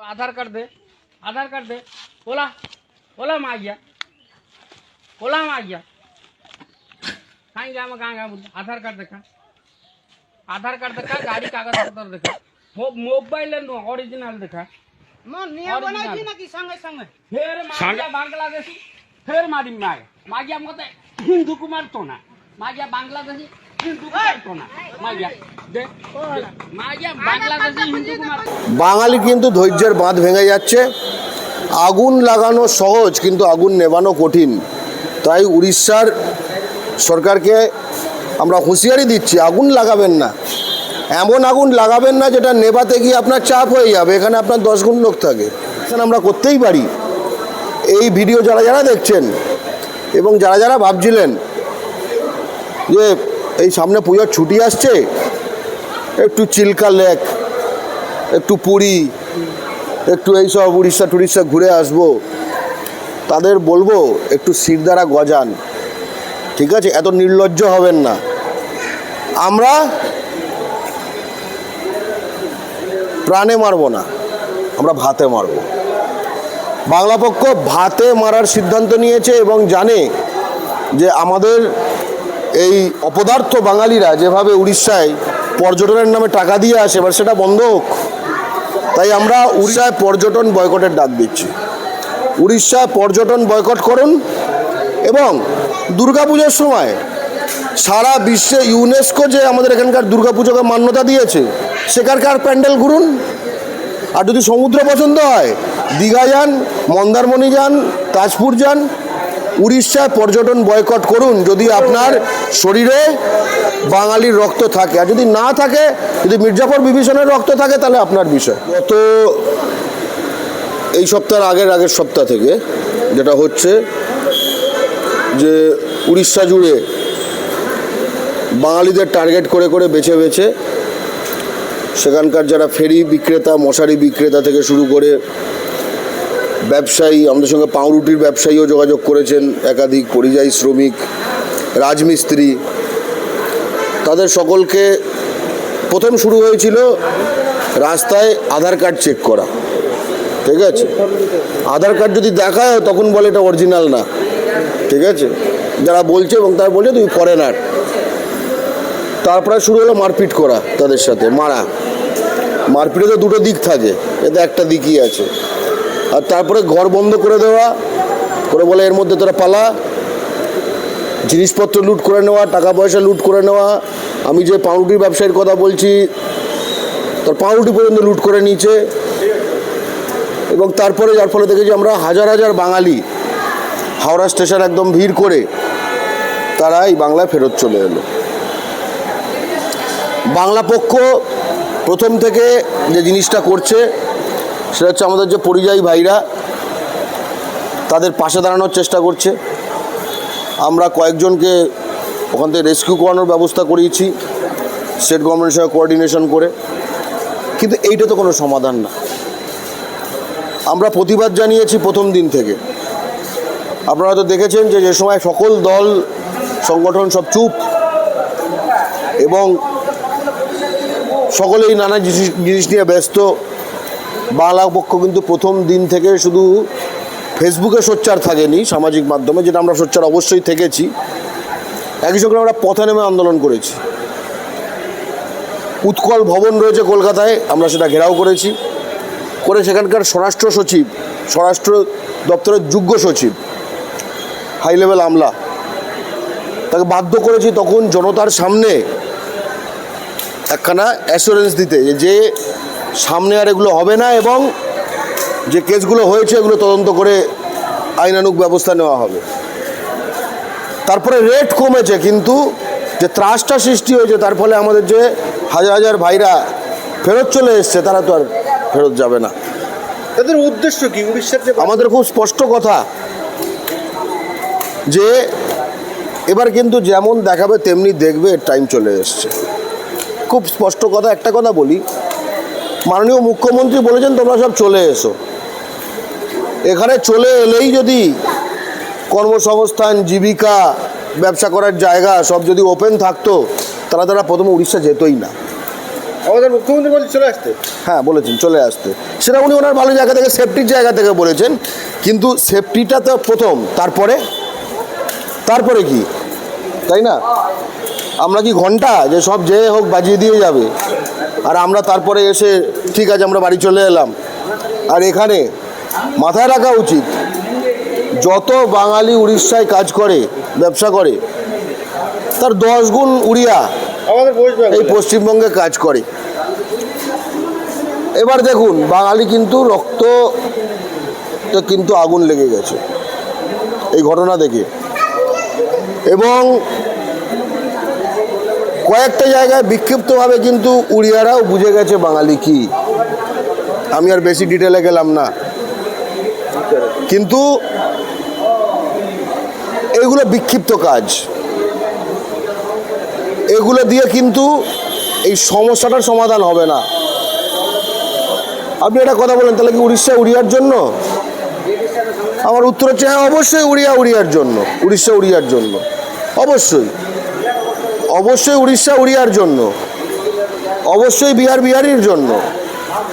तो आधार कार्ड दे आधार कार्ड दे। बोला बोला मैं आ गया। बोला मैं आ गया। कहाँ गया मैं कहाँ गया बोल आधार कार्ड देखा। आधार कार्ड देखा गाड़ी कागज़ पत्र देखा। मोबाइल ओरिजिनल देखा। बांग्लादेशी फिर मारी मागे मागे हमको हिंदू कुमार तो ना मागिया बांग्लादेशी। বাঙালি কিন্তু ধৈর্যের বাঁধ ভেঙে যাচ্ছে। আগুন লাগানো সহজ, কিন্তু আগুন নেভানো কঠিন। তাই উড়িষ্যার সরকারকে আমরা হুঁশিয়ারি দিচ্ছি, আগুন লাগাবেন না। এমন আগুন লাগাবেন না যেটা নেভাতে গিয়ে আপনার চাপ হয়ে যাবে, এখানে আপনার দশ গুণ লোক থাকে। এখানে আমরা করতেই পারি। এই ভিডিও যারা যারা দেখছেন এবং যারা যারা ভাবছিলেন যে এই সামনে পুজোর ছুটি আসছে? একটু চিল্কা লেক, একটু পুরী, একটু এইসব উড়িষ্যা টুড়িষ্যা ঘুরে আসব। তাদের বলব, একটু শিরদারা গজান। ঠিক আছে? এত নির্লজ্জ হবেন না। আমরা প্রাণে মারবো না, আমরা ভাতে মারবো। বাংলা পক্ষ ভাতে মারার সিদ্ধান্ত নিয়েছে এবং জানে যে আমাদের এই অপদার্থ বাঙালিরা যেভাবে উড়িষ্যায় পর্যটনের নামে টাকা দিয়ে আসে, এবার সেটা বন্ধ হোক। তাই আমরা উড়িষ্যায় পর্যটন বয়কটের ডাক দিচ্ছি। উড়িষ্যায় পর্যটন বয়কট করুন এবং দুর্গাপুজোর সময় সারা বিশ্বে ইউনেস্কো যে আমাদের এখানকার দুর্গাপুজোকে মান্যতা দিয়েছে, সেখানকার প্যান্ডেল ঘুরুন। আর যদি সমুদ্র পছন্দ হয়, দীঘা যান, মন্দারমণি যান, তাজপুর যান উড়িষ্যায় পর্যটন বয়কট করুন যদি আপনার শরীরে বাঙালির রক্ত থাকে। আর যদি না থাকে, যদি মির্জাফর বিভীষণের রক্ত থাকে, তাহলে আপনার বিষয়। গত এই সপ্তাহের আগের আগের সপ্তাহ থেকে যেটা হচ্ছে যে উড়িষ্যা জুড়ে বাঙালিদের টার্গেট করে করে বেছে বেছে সেখানকার যারা ফেরি বিক্রেতা, মশারি বিক্রেতা থেকে শুরু করে ব্যবসায়ী, আমাদের সঙ্গে পাউরুটির ব্যবসায়ীও যোগাযোগ করেছেন, একাধিক পরিযায়ী শ্রমিক, রাজমিস্ত্রি। তাদের সকলকে প্রথম শুরু হয়েছিল রাস্তায় আধার কার্ড চেক করা। ঠিক আছে? আধার কার্ড যদি দেখায়, তখন বলে এটা অরিজিনাল না। ঠিক আছে? যারা বলছে এবং তারা বলছে, তুমি ফরেনার তারপরে শুরু হলো মারপিট করা তাদের সাথে, মারা। মারপিটে তো দুটো দিক থাকে, এতে একটা দিকই আছে। আর তারপরে ঘর বন্ধ করে দেওয়া, করে বলে এর মধ্যে তোরা পালা। জিনিসপত্র লুট করে নেওয়া, টাকা পয়সা লুট করে নেওয়া। আমি যে পাউরুটির ব্যবসায়ীর কথা বলছি, তোর পাউরুটি পর্যন্ত লুট করে নিয়েছে। এবং তারপরে যার ফলে দেখেছি আমরা হাজার হাজার বাঙালি হাওড়া স্টেশন একদম ভিড় করে তারা এই বাংলায় ফেরত চলে এলো। বাংলা পক্ষ প্রথম থেকে যে জিনিসটা করছে সেটা হচ্ছে আমাদের যে পরিযায়ী ভাইরা, তাদের পাশে দাঁড়ানোর চেষ্টা করছে। আমরা কয়েকজনকে ওখান থেকে রেস্কিউ করানোর ব্যবস্থা করিয়েছি, স্টেট গভর্নমেন্টের সঙ্গে কোঅর্ডিনেশন করে। কিন্তু এইটা তো কোনো সমাধান না। আমরা প্রতিবাদ জানিয়েছি প্রথম দিন থেকে। আপনারা হয়তো দেখেছেন যে যে সময় সকল দল, সংগঠন সব চুপ, এবং সকলেই নানা জিনিস জিনিস নিয়ে ব্যস্ত। বাংলা পক্ষ কিন্তু প্রথম দিন থেকে শুধু ফেসবুকে সোচ্চার থাকেনি সামাজিক মাধ্যমে, যেটা আমরা সোচ্চার অবশ্যই থেকেছি। একই সঙ্গে আমরা পথে নেমে আন্দোলন করেছি। উৎকল ভবন রয়েছে কলকাতায়, আমরা সেটা ঘেরাও করেছি। করে সেখানকার স্বরাষ্ট্র সচিব, স্বরাষ্ট্র দপ্তরের যুগ্ম সচিব হাই লেভেল আমলা, তাকে বাধ্য করেছি তখন জনতার সামনে একখানা অ্যাসুরেন্স দিতে যে সামনে আর এগুলো হবে না এবং যে কেসগুলো হয়েছে এগুলো তদন্ত করে আইনানুগ ব্যবস্থা নেওয়া হবে। তারপরে রেট কমেছে কিন্তু যে ত্রাসটা সৃষ্টি হয়েছে তার ফলে আমাদের যে হাজার হাজার ভাইরা ফেরত চলে এসছে তারা তো আর ফেরত যাবে না। তাদের উদ্দেশ্য কি? উড়িষ্যার যে আমাদের খুব স্পষ্ট কথা যে এবার কিন্তু যেমন দেখাবে তেমনি দেখবে টাইম চলে এসছে। খুব স্পষ্ট কথা একটা কথা বলি মাননীয় মুখ্যমন্ত্রী বলেছেন তোমরা সব চলে এসো। এখানে চলে এলেই যদি কর্মসংস্থান জীবিকা ব্যবসা করার জায়গা সব যদি ওপেন থাকতো তারা তারা প্রথমে উড়িষ্যা যেতই না। আমাদের মুখ্যমন্ত্রী বলছে চলে আসতে? হ্যাঁ বলেছেন চলে আসতে। সেটা উনি ওনার ভালো জায়গা থেকে সেফটির জায়গা থেকে বলেছেন। কিন্তু সেফটিটা তো প্রথম তারপরে? তারপরে কি? তাই না? আমরা কি ঘণ্টা? যে সব যে হোক বাজিয়ে দিয়ে যাবে। আর আমরা তারপরে এসে ঠিক আছে আমরা বাড়ি চলে এলাম। আর এখানে মাথায় রাখা উচিত যত বাঙালি উড়িষ্যায় কাজ করে ব্যবসা করে তার দশ গুণ উড়িয়া এই পশ্চিমবঙ্গে কাজ করে। এবার দেখুন বাঙালি কিন্তু রক্ত কিন্তু আগুন লেগে গেছে এই ঘটনা দেখে। এবং কয়েকটা জায়গায় বিক্ষিপ্তভাবে কিন্তু উড়িয়ারাও বুঝে গেছে বাঙালি কি। আমি আর বেশি ডিটেলে গেলাম না। কিন্তু এগুলো বিক্ষিপ্ত কাজ। এগুলো দিয়ে কিন্তু এই সমস্যাটার সমাধান হবে না। আপনি একটা কথা বলেন, তাহলে কি উড়িষ্যা উড়িয়ার জন্য? আমার উত্তর হচ্ছে হ্যাঁ অবশ্যই উড়িয়া উড়িয়ার জন্য, উড়িষ্যা উড়িয়ার জন্য। অবশ্যই। অবশ্যই উড়িষ্যা উড়িয়ার জন্য। অবশ্যই বিহার বিহারির জন্য।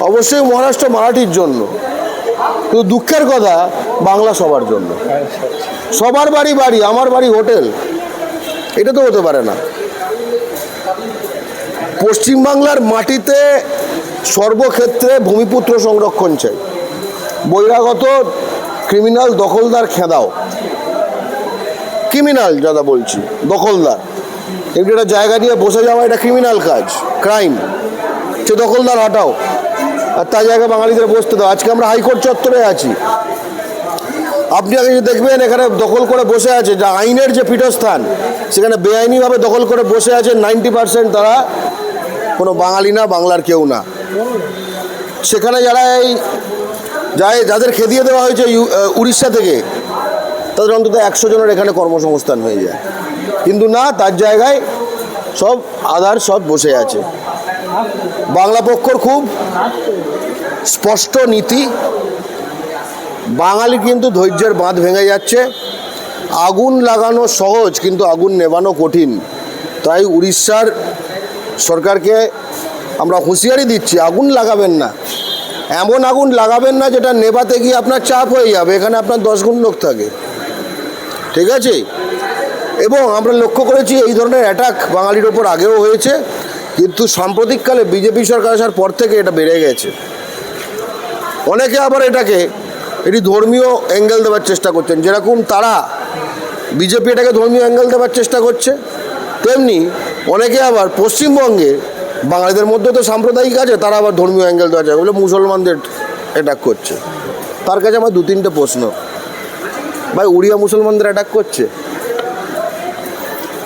অবশ্যই মহারাষ্ট্র মারাঠির জন্য। কিন্তু দুঃখের কথা, বাংলা সবার জন্য। সবার বাড়ি বাড়ি, আমার বাড়ি হোটেল। এটা তো হতে পারে না। পশ্চিমবাংলার মাটিতে সর্বক্ষেত্রে ভূমিপুত্র সংরক্ষণ চাই। বহিরাগত ক্রিমিনাল দখলদার খেদাও। ক্রিমিনাল যারা বলছি, দখলদার। এমনি একটা জায়গা নিয়ে বসে যাওয়া এটা ক্রিমিনাল কাজ ক্রাইম সে দখলদার হটাও। আর তার জায়গায় বাঙালিদের বসতে দাও। আজকে আমরা হাইকোর্ট চত্বরে আছি। আপনি আগে যে দেখবেন, এখানে দখল করে বসে আছে, যা আইনের যে পীঠস্থান, সেখানে বেআইনিভাবে দখল করে বসে আছে নাইনটি পার্সেন্ট তারা। কোনো বাঙালি না, বাংলার কেউ না। সেখানে যারা এই যায় যাদের খেদিয়ে দেওয়া হয়েছে উড়িষ্যা থেকে, তাদের অন্তত একশো জনের এখানে কর্মসংস্থান হয়ে যায়। কিন্তু না তার জায়গায় সব আধার সব বসে আছে। বাংলা পক্ষর খুব স্পষ্ট নীতি। বাঙালি কিন্তু ধৈর্যের বাঁধ ভেঙে যাচ্ছে। আগুন লাগানো সহজ, কিন্তু আগুন নেভানো কঠিন। তাই উড়িষ্যার সরকারকে আমরা হুঁশিয়ারি দিচ্ছি, আগুন লাগাবেন না। এমন আগুন লাগাবেন না যেটা নেভাতে গিয়ে আপনার চাপ হয়ে যাবে, এখানে আপনার দশ গুণ লোক থাকে। ঠিক আছে? এবং আমরা লক্ষ্য করেছি এই ধরনের অ্যাটাক বাঙালির ওপর আগেও হয়েছে, কিন্তু সাম্প্রতিককালে বিজেপি সরকার আসার পর থেকে এটা বেড়ে গেছে। অনেকে আবার এটাকে, এটি ধর্মীয় অ্যাঙ্গেল দেওয়ার চেষ্টা করছেন। যেরকম তারা বিজেপি এটাকে ধর্মীয় অ্যাঙ্গেল দেওয়ার চেষ্টা করছে, তেমনি অনেকে আবার পশ্চিমবঙ্গে, বাঙালিদের মধ্যে তো সাম্প্রদায়িক আছে, তারা আবার ধর্মীয় অ্যাঙ্গেল দেওয়া যায়। বলে মুসলমানদের অ্যাটাক করছে। তার কাছে আমার দু তিনটে প্রশ্ন। ভাই উড়িয়া মুসলমানদের অ্যাটাক করছে?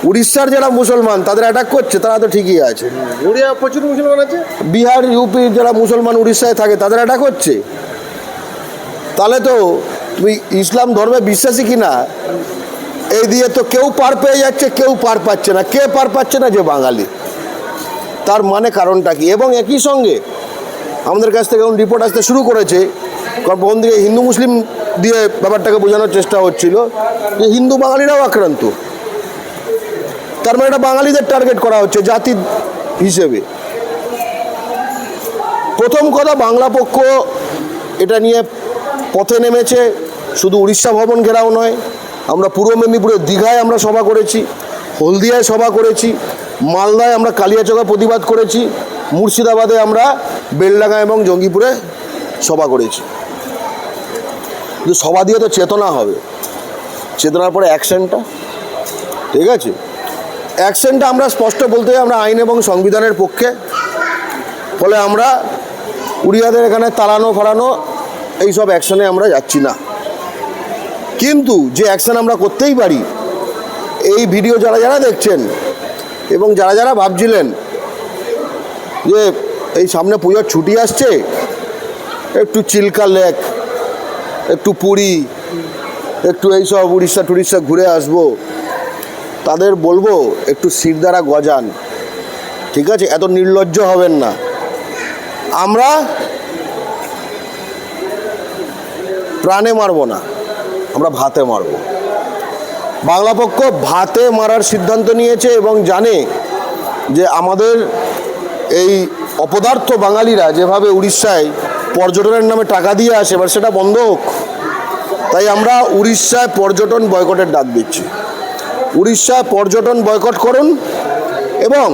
উড়িষ্যার যারা মুসলমান তাদের অ্যাটাক করছে তারা তো ঠিকই আছে। উড়িয়া প্রচুর মুসলমান আছে? বিহার ইউপি যারা মুসলমান উড়িষ্যায় থাকে তাদের অ্যাটাক হচ্ছে তাহলে তো তুমি ইসলাম ধর্মে বিশ্বাসী কি না এই দিয়ে তো কেউ পার পেয়ে যাচ্ছে কেউ পার পাচ্ছে না। কে পার পাচ্ছে না যে বাঙালি? তার মানে কারণটা কি? এবং একই সঙ্গে আমাদের কাছ থেকে এখন রিপোর্ট আসতে শুরু করেছে কারণ দিকে হিন্দু মুসলিম দিয়ে ব্যাপারটাকে বোঝানোর চেষ্টা হচ্ছিল যে হিন্দু বাঙালিরাও আক্রান্ত। তার মানে এটা বাঙালিদের টার্গেট করা হচ্ছে জাতি হিসেবে। প্রথম কথা, বাংলা পক্ষ এটা নিয়ে পথে নেমেছে, শুধু উড়িষ্যা ভবন ঘেরাও নয়, আমরা পূর্ব মেদিনীপুরের দীঘায় আমরা সভা করেছি, হলদিয়ায় সভা করেছি, মালদায় আমরা কালিয়াচকা প্রতিবাদ করেছি, মুর্শিদাবাদে আমরা বেলডাঙ্গা এবং জঙ্গিপুরে সভা করেছি। কিন্তু সভা দিয়ে তো চেতনা হবে। চেতনার পরে অ্যাকশনটা ঠিক আছে? অ্যাকশনটা আমরা স্পষ্ট বলতে আমরা আইন এবং সংবিধানের পক্ষে। ফলে আমরা উড়িয়াদের এখানে তাড়ানো ফাড়ানো এইসব অ্যাকশনে আমরা যাচ্ছি না। কিন্তু যে অ্যাকশন আমরা করতেই পারি, এই ভিডিও যারা যারা দেখছেন এবং যারা যারা ভাবছিলেন যে এই সামনে পুজোর ছুটি আসছে, একটু চিল্কা লেক, একটু পুরী, একটু এইসব উড়িষ্যা টুড়িষ্যা ঘুরে আসব তাদের বলব, একটু শিরদারা গজান। ঠিক আছে? এত নির্লজ্জ হবেন না। আমরা প্রাণে মারবো না, আমরা ভাতে মারবো। বাংলা পক্ষ ভাতে মারার সিদ্ধান্ত নিয়েছে এবং জানে যে আমাদের এই অপদার্থ বাঙালিরা যেভাবে উড়িষ্যায় পর্যটনের নামে টাকা দিয়ে আসে, এবার সেটা বন্ধ হোক। তাই আমরা উড়িষ্যায় পর্যটন বয়কটের ডাক দিচ্ছি। উড়িষ্যায় পর্যটন বয়কট করুন এবং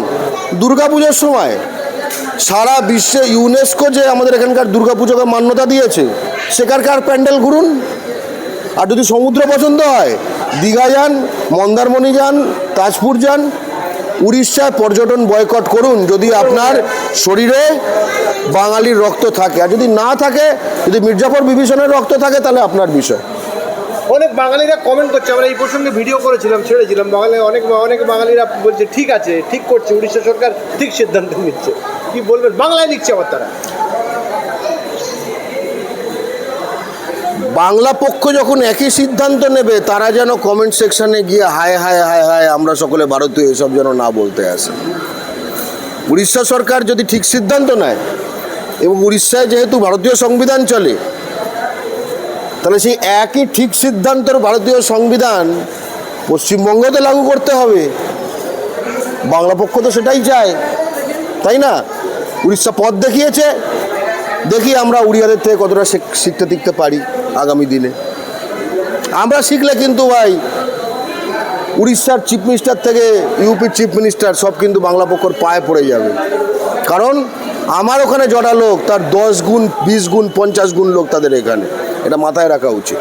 দুর্গাপুজোর সময় সারা বিশ্বে ইউনেস্কো যে আমাদের এখানকার দুর্গাপুজোকে মান্যতা দিয়েছে, সেখানকার প্যান্ডেল ঘুরুন। আর যদি সমুদ্র পছন্দ হয়, দীঘা যান, মন্দারমণি যান, তাজপুর যান উড়িষ্যায় পর্যটন বয়কট করুন যদি আপনার শরীরে বাঙালির রক্ত থাকে। আর যদি না থাকে, যদি মির্জাফর বিভীষণের রক্ত থাকে, তাহলে আপনার বিষয়। অনেক বাঙালিরা কমেন্ট করছে, আমরা এই প্রসঙ্গে ভিডিও করেছিলাম ছেড়েছিলাম বাঙালি, অনেক অনেক বাঙালিরা বলছে, ঠিক আছে, ঠিক করছে, উড়িষ্যা সরকার ঠিক সিদ্ধান্ত নিচ্ছে। কি বলবেন? বাংলায় লিখছে আবার তারা। বাংলা পক্ষ যখন একই সিদ্ধান্ত নেবে, তারা যেন কমেন্ট সেকশনে গিয়ে, হায় হায় হায় হায়, আমরা সকলে ভারতীয়, এসব যেন না বলতে আসে। উড়িষ্যা সরকার যদি ঠিক সিদ্ধান্ত নেয়, এবং উড়িষ্যায় যেহেতু ভারতীয় সংবিধান চলে তাহলে সেই একই ঠিক সিদ্ধান্তর ভারতীয় সংবিধান পশ্চিমবঙ্গতে লাগু করতে হবে। বাংলা পক্ষ তো সেটাই চায়, তাই না? উড়িষ্যা পথ দেখিয়েছে, দেখি আমরা উড়িয়াদের থেকে কতটা শিখ- শিখতে টিকতে পারি আগামী দিনে। আমরা শিখলে কিন্তু ভাই, উড়িষ্যার চিফ মিনিস্টার থেকে ইউপির চিফ মিনিস্টার সব কিন্তু বাংলা পক্ষর পায়ে পড়ে যাবে। কারণ আমার ওখানে জটা লোক, তার দশ গুণ, বিশ গুণ, পঞ্চাশ গুণ লোক তাদের এখানে। এটা মাথায় রাখা উচিত।